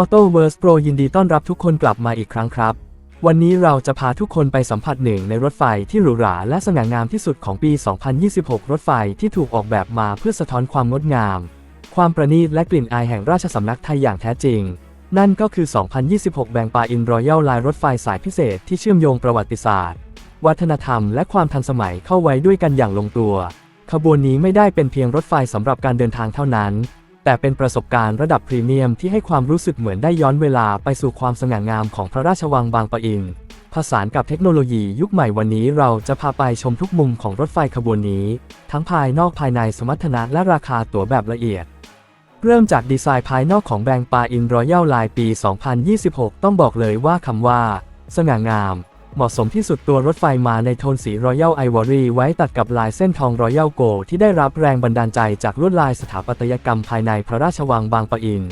Auto w o r s Pro ยินดีต้อนรับทุกคนกลับมาอีกครั้งครับ วันนี้เราจะพาทุกคนไปสัมผัสหนึ่งในรถไฟที่หรูหราและสง่างามที่สุดของปี 2026 รถไฟที่ถูกออกแบบมาเพื่อสะท้อนความงดงาม ความประณีตและกลิ่นอายแห่งราชสำนักไทยอย่างแท้จริง นั่นก็คือ 2026 แบงปาอินรอยัลไลน์รถไฟสายพิเศษที่เชื่อมโยงประวัติศาสตร์ วัฒนธรรม และความทันสมัยเข้าไว้ด้วยกันอย่างลงตัว ขบวนนี้ไม่ได้เป็นเพียงรถไฟสำหรับการเดินทางเท่านั้น แต่เป็นประสบการณ์ระดับพรีเมียมที่ให้ความรู้สึกเหมือนได้ย้อนเวลาไปสู่ความสง่างามของพระราชวังบางปะอิน ผสานกับเทคโนโลยียุคใหม่วันนี้เราจะพาไปชมทุกมุมของรถไฟขบวนนี้ ทั้งภายนอกภายในสมรรถนะและราคาตั๋วแบบละเอียด เริ่มจากดีไซน์ภายนอกของแบงปาอินรอยัลไลน์ปี 2026 ต้องบอกเลยว่าคำว่า สง่างาม เหมาะสมที่สุดตัวรถไฟมาในโทนสีรอยัลไอวอรี่ไว้ตัดกับลายเส้นทองรอยัลโกที่ได้รับแรงบันดาลใจจากลวดลายสถาปัตยกรรมภายในพระราชวังบางปะอิน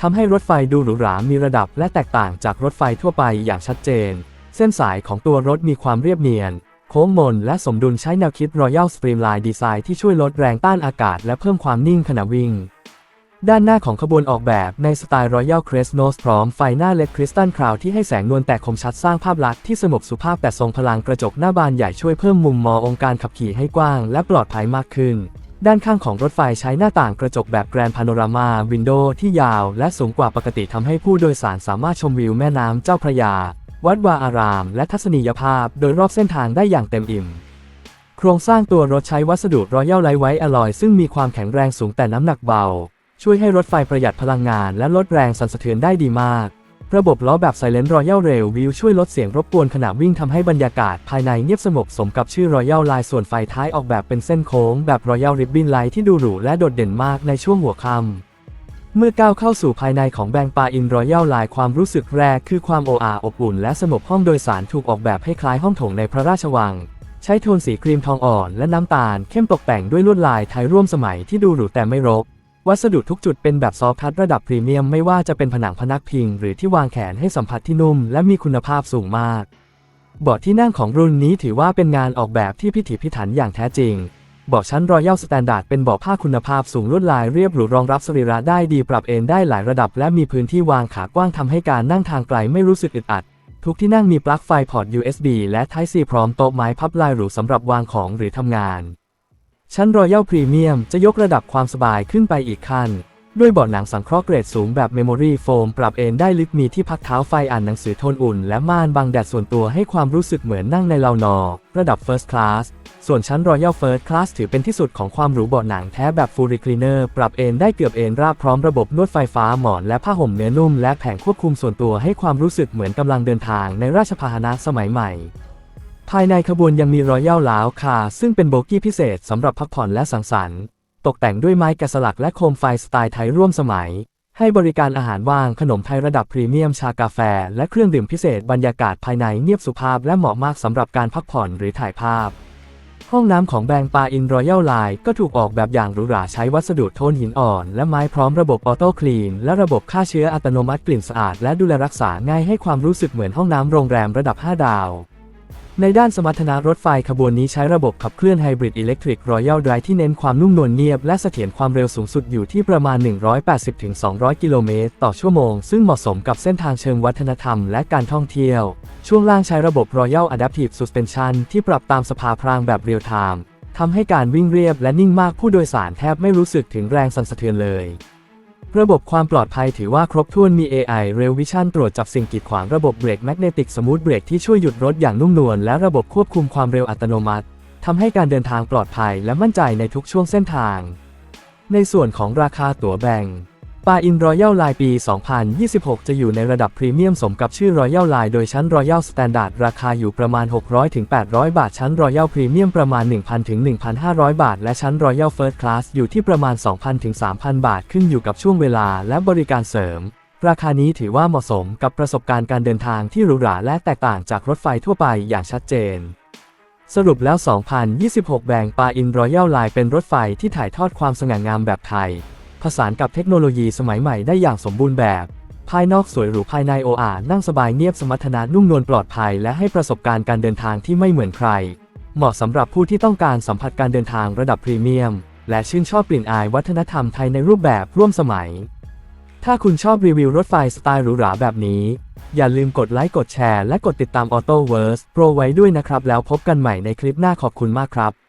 ทำให้รถไฟดูหรูหรา มีระดับและแตกต่างจากรถไฟทั่วไปอย่างชัดเจน เส้นสายของตัวรถมีความเรียบเนียน โค้งมนและสมดุลใช้แนวคิด Royal Streamline Design ที่ช่วยลดแรงต้านอากาศและเพิ่มความนิ่งขณะวิ่ง ด้านหน้าของขบวนออกแบบในสไตล์ Royal Crest Nose พร้อมไฟหน้าเล็กคริสตัลคราวที่ให้แสงนวลแต่คมชัดสร้างภาพลักษณ์ที่สงบสุภาพแต่ทรงพลังกระจกหน้าบานใหญ่ช่วยเพิ่มมุมมององค์การขับขี่ให้กว้างและปลอดภัยมากขึ้น ด้านข้างของรถไฟใช้หน้าต่างกระจกแบบแกรนพาโนรามาวินโดว์ที่ยาวและสูงกว่าปกติทำให้ผู้โดยสารสามารถชมวิวแม่น้ำเจ้าพระยา วัดวาอาราม และทัศนียภาพ โดยรอบเส้นทางได้อย่างเต็มอิ่มโครงสร้างตัวรถใช้วัสดุรอยัลไลท์ไวท์อลลอยซึ่งมีความแข็งแรงสูงแต่น้ำหนักเบา ช่วยให้รถไฟประหยัดพลังงานและลดแรงสั่นสะเทือนได้ดีมาก ระบบล้อแบบ Silent Royal Rail View ช่วยลดเสียงรบกวนขณะวิ่งทำให้บรรยากาศภายในเงียบสงบสมกับชื่อ Royal Line ส่วนไฟท้ายออกแบบเป็นเส้นโค้งแบบ Royal Ribbon Light ที่ดูหรูและโดดเด่นมากในช่วงหัวค่ำเมื่อก้าวเข้าสู่ภายในของแบงปาอินรอยัลไลน์ความรู้สึกแรกคือความโออาอบอุ่นและสงบห้องโดยสารถูกออกแบบให้คล้ายห้องโถงในพระราชวัง ใช้โทนสีครีมทองอ่อนและน้ำตาลเข้มตกแต่งด้วยลวดลายไทยร่วมสมัยที่ดูหรูแต่ไม่รก วัสดุทุกจุดเป็นแบบซอฟต์ทัชระดับพรีเมียมไม่ว่าจะเป็นผนังพนักพิง หรือที่วางแขนให้สัมผัสที่นุ่ม และมีคุณภาพสูงมากเบาะที่นั่งของรุ่นนี้ถือว่าเป็นงานออกแบบที่พิถีพิถันอย่างแท้จริงเบาะชั้น Royal Standard เป็นเบาะผ้าคุณภาพสูงลวดลายเรียบหรูรองรับสรีระได้ดีปรับเอนได้หลายระดับ และมีพื้นที่วางขากว้างทำให้การนั่งทางไกลไม่รู้สึกอึดอัด ทุกที่นั่งมีปลั๊กไฟพอร์ต USB และ Type C พร้อมโต๊ะไม้พับลายหรูสำหรับวางของหรือทำงาน ชั้น Royal Premium จะยกระดับความสบายขึ้นไปอีกขั้น ด้วยเบาะหนังสังเคราะห์เกรดสูงแบบ Memory Foam ปรับเอนได้ลึกมีที่พักเท้าไฟอ่านหนังสือโทนอุ่น และม่านบังแดดส่วนตัวให้ความรู้สึกเหมือนนั่งในเลานอ ระดับ First Class ส่วนชั้น Royal First Class ถือเป็นที่สุดของความหรูเบาะหนังแท้แบบ Full Recliner ปรับเอนได้เกือบเอนราบพร้อมระบบนวดไฟฟ้าหมอนและผ้าห่มเนื้อนุ่มและแผงควบคุมส่วนตัวให้ความรู้สึกเหมือนกำลังเดินทางในราชพาหนะสมัยใหม่ ภายในขบวนยังมีรอยัลลาวคาซึ่งเป็นโบกี้พิเศษสำหรับพักผ่อนและสังสรรค์ ตกแต่งด้วยไม้แกะสลักและโคมไฟสไตล์ไทยร่วมสมัย ให้บริการอาหารว่างขนมไทยระดับพรีเมียมชากาแฟ และเครื่องดื่มพิเศษบรรยากาศภายในเงียบสุภาพและเหมาะมากสำหรับการพักผ่อนหรือถ่ายภาพ ห้องน้ำของแบงปาอินรอยัลไลน์ก็ถูกออกแบบอย่างหรูหราใช้วัสดุโทนหินอ่อน และไม้พร้อมระบบออโต้คลีนและระบบฆ่าเชื้ออัตโนมัติกลิ่นสะอาด และดูแลรักษาง่ายให้ความรู้สึกเหมือนห้องน้ำโรงแรมระดับ 5 ดาว ในด้านสมรรถนะรถไฟขบวนนี้ใช้ระบบขับเคลื่อนไฮบริดอิเล็กทริกรอยัลไดรที่เน้นความนุ่มนวลเงียบและเสถียรความเร็วสูงสุดอยู่ที่ประมาณ 180-200 กิโลเมตรต่อชั่วโมง ซึ่งเหมาะสมกับเส้นทางเชิงวัฒนธรรมและการท่องเที่ยว ช่วงล่างใช้ระบบ Royal Adaptive Suspension ที่ปรับตามสภาพรางแบบเรียลไทม์ทำให้การวิ่งเรียบและนิ่งมากผู้โดยสารแทบไม่รู้สึกถึงแรงสั่นสะเทือนเลย ระบบความปลอดภัยถือว่าครบถ้วนมี AI Rail Vision ตรวจจับสิ่งกีดขวางระบบเบรกแมกเนติกสมูทเบรกที่ช่วยหยุดรถอย่างนุ่มนวลและระบบควบคุมความเร็วอัตโนมัติทำให้การเดินทางปลอดภัยและมั่นใจในทุกช่วงเส้นทาง ในส่วนของราคาตั๋วแบ่ง ปาอินรอยัลไลน์ปี 2026 จะอยู่ในระดับพรีเมียมสมกับชื่อรอยัลไลน์โดยชั้นรอยัลสแตนดาร์ดราคาอยู่ประมาณ 600-800 บาท ชั้นรอยัลพรีเมียมประมาณ 1,000-1,500 บาท และชั้นรอยัลเฟิร์สคลาสอยู่ที่ประมาณ 2,000-3,000 บาท ขึ้นอยู่กับช่วงเวลาและบริการเสริม ราคานี้ถือว่าเหมาะสมกับประสบการณ์การเดินทางที่หรูหราและแตกต่างจากรถไฟทั่วไปอย่างชัดเจนสรุปแล้ว 2026 แบงปาอินรอยัลไลน์เป็นรถไฟที่ถ่ายทอดความสง่างามแบบไทย สานกับเทคโนโลยีสมัยใหม่ได้อย่างสมบูรณ์แบบ ภายนอกสวยหรูภายในโออานั่งสบายเงียบสมรรถนะนุ่มนวลปลอดภัย และให้ประสบการณ์การเดินทางที่ไม่เหมือนใคร เหมาะสำหรับผู้ที่ต้องการสัมผัสการเดินทางระดับพรีเมียม และชื่นชอบกลิ่นอายวัฒนธรรมไทยในรูปแบบร่วมสมัย ถ้าคุณชอบรีวิวรถไฟสไตล์หรูหราแบบนี้ อย่าลืมกดไลค์กดแชร์และกดติดตาม Auto Verse Pro ไว้ด้วยนะครับแล้วพบกันใหม่ในคลิปหน้าขอบคุณมากครับ